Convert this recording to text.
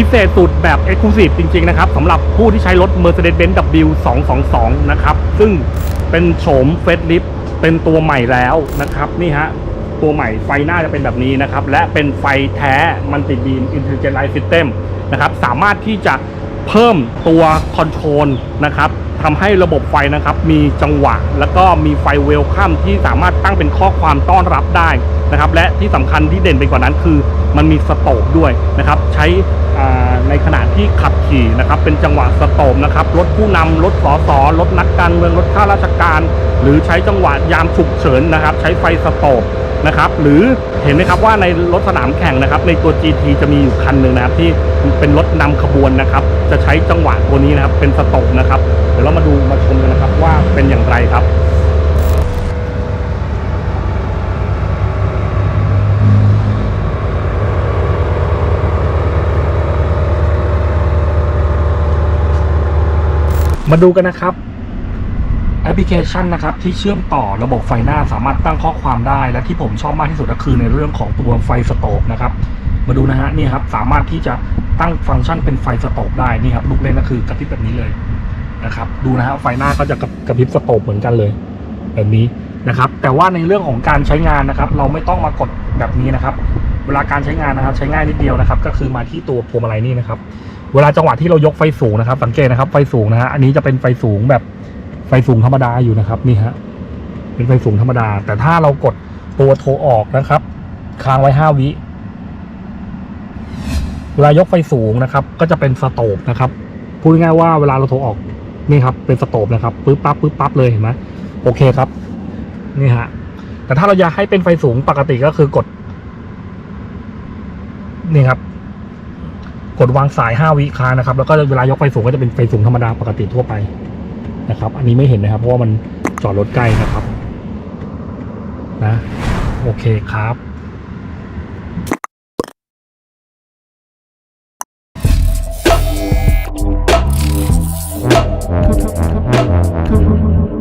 พิเศษสุดแบบ Exclusive จริง ๆ นะครับสำหรับผู้ที่ใช้รถ Mercedes-Benz W222 นะครับ ซึ่งเป็นโฉมเฟสลิฟเป็นตัวใหม่แล้วนะครับ นี่ฮะ ตัวใหม่ไฟหน้าจะเป็นแบบนี้นะครับ และเป็นไฟแท้มันติดบีม Intelligent Light System นะครับ สามารถที่จะ เพิ่มตัวคอนโทรลนะครับทำให้ระบบไฟนะครับมีจังหวะ แล้วก็มีไฟเวลคัมที่สามารถตั้งเป็นข้อความต้อนรับได้นะครับและที่สำคัญที่เด่นไปกว่านั้นคือ มันมีสโตปด้วยนะครับใช้ในขณะที่ขับขี่นะครับเป็นจังหวะสโตปนะครับรถผู้นำรถสอสอรถนักการเมืองรถข้าราชการ หรือใช้จังหวะยามฉุกเฉินนะครับใช้ไฟสโตป นะครับ หรือเห็นไหมครับว่าในรถสนามแข่งนะครับ ในตัว GT จะมีอยู่คันหนึ่งนะครับ ที่เป็นรถนำขบวนนะครับ จะใช้จังหวะตัวนี้นะครับ เป็นสโตปนะครับ เดี๋ยวเรามาดูมาชมกันนะครับว่าเป็นอย่างไรครับมาดูกันนะครับ พลิเคชันนะครับที่เชื่อมต่อระบบไฟหน้าสามารถตั้งข้อความได้ และที่ผมชอบมากที่สุดก็คือในเรื่องของตัวไฟสโตปนะครับ มาดูนะฮะนี่ครับสามารถที่จะตั้งฟังก์ชันเป็นไฟสโตปได้นี่ครับลูกเล่นก็คือกระพริบแบบนี้เลยนะครับ ดูนะฮะไฟหน้าก็จะกระกระพริบสโตปเหมือนกันเลย แบบนี้นะครับ แต่ว่าในเรื่องของการใช้งานนะครับ เราไม่ต้องมากดแบบนี้นะครับ เวลาการใช้งานนะครับ ใช้ง่ายนิดเดียวนะครับ ก็คือมาที่ตัวพวงมาลัยนี่นะครับ เวลาจังหวะที่เรายกไฟสูงนะครับ สังเกตนะครับไฟสูงนะฮะอันนี้จะเป็นไฟสูงแบบ ไฟสูงธรรมดาอยู่นะครับนี่ฮะเป็นไฟสูงธรรมดา แต่ถ้าเรากดตัวโทรออกนะครับ ค้างไว้ห้าวิเวลายกไฟสูงนะครับ ก็จะเป็นสโตปนะครับพูดง่ายๆว่าเวลาเราโทรออกนี่ครับ เป็นสโตปนะครับปึ๊บปั๊บปึ๊บปั๊บเลยเห็นไหมโอเคครับ นี่ฮะแต่ถ้าเราอยากให้เป็นไฟสูงปกติก็คือกด นี่ครับ กดวางสาย5วิค้างนะครับ แล้วก็เวลายกไฟสูงก็จะเป็นไฟสูงธรรมดาปกติทั่วไป นะครับ อันนี้ไม่เห็นนะครับ เพราะว่ามันจอดรถใกล้นะครับ นะ โอเคครับทุบทุบทุ